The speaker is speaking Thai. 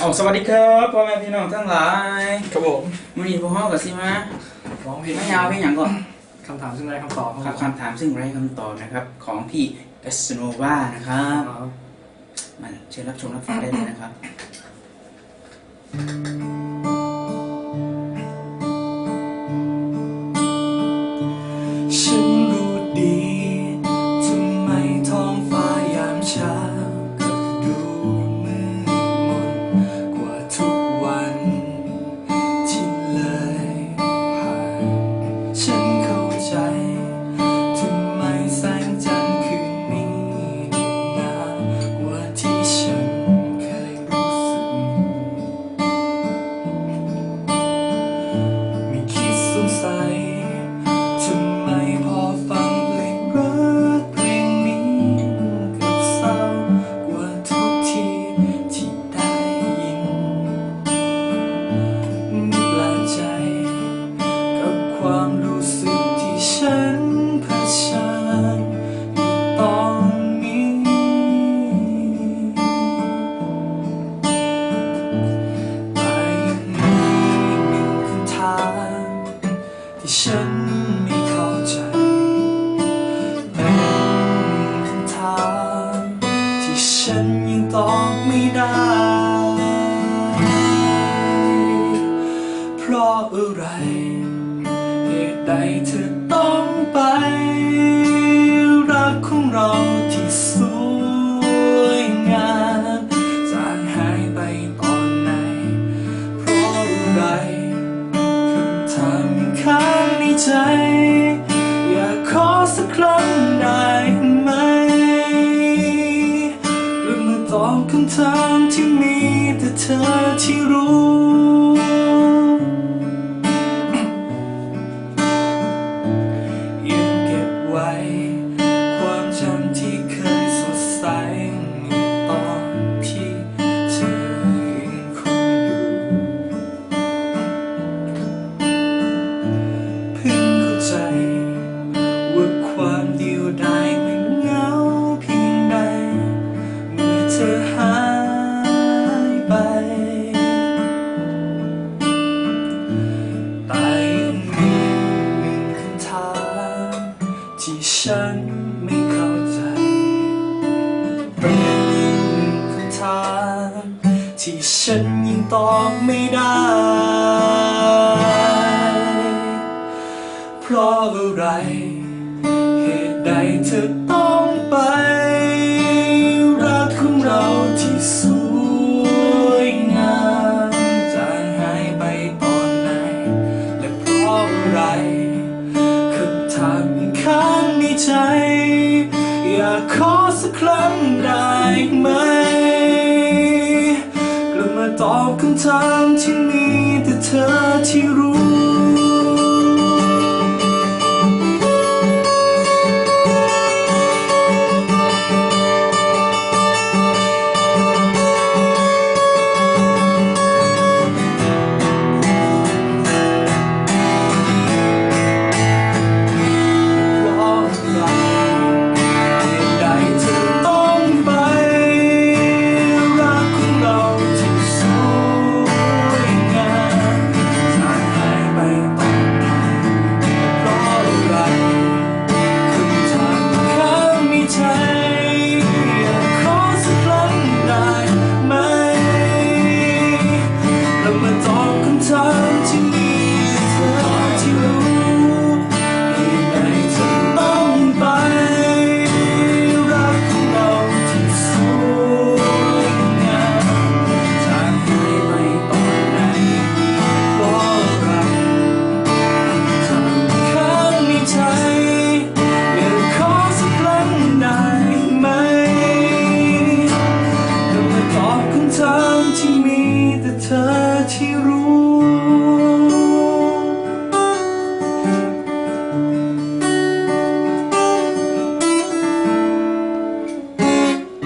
เอาสวัสดีครับพ่อแม่พี่น้องทั้งหลายครับผมวันนี้พวกเรากับซิมาร้องเพลงไม่ยาวเพียงอย่างก่อนคำถามซึ่งไรคำตอบครับคำถามซึ่งไร้คำตอบนะครับ ของพี่เอสโนวานะครับครับมาเชิญรับชมรับฟังได้เลยนะครับ ฉันไม่เข้าใจเป็นหนึ่งคำถามที่ฉันยังตอบไม่ได้ เพราะอะไร คำถามที่มีแต่เธอที่รู้ ฉันไม่เข้าใจเป็นอีกหนึ่งคำถามที่ฉันยังตอบไม่ได้ ใจอยากขอสักครั้งได้ไหม กลับมาตอบคำถามที่มีแต่เธอที่รู้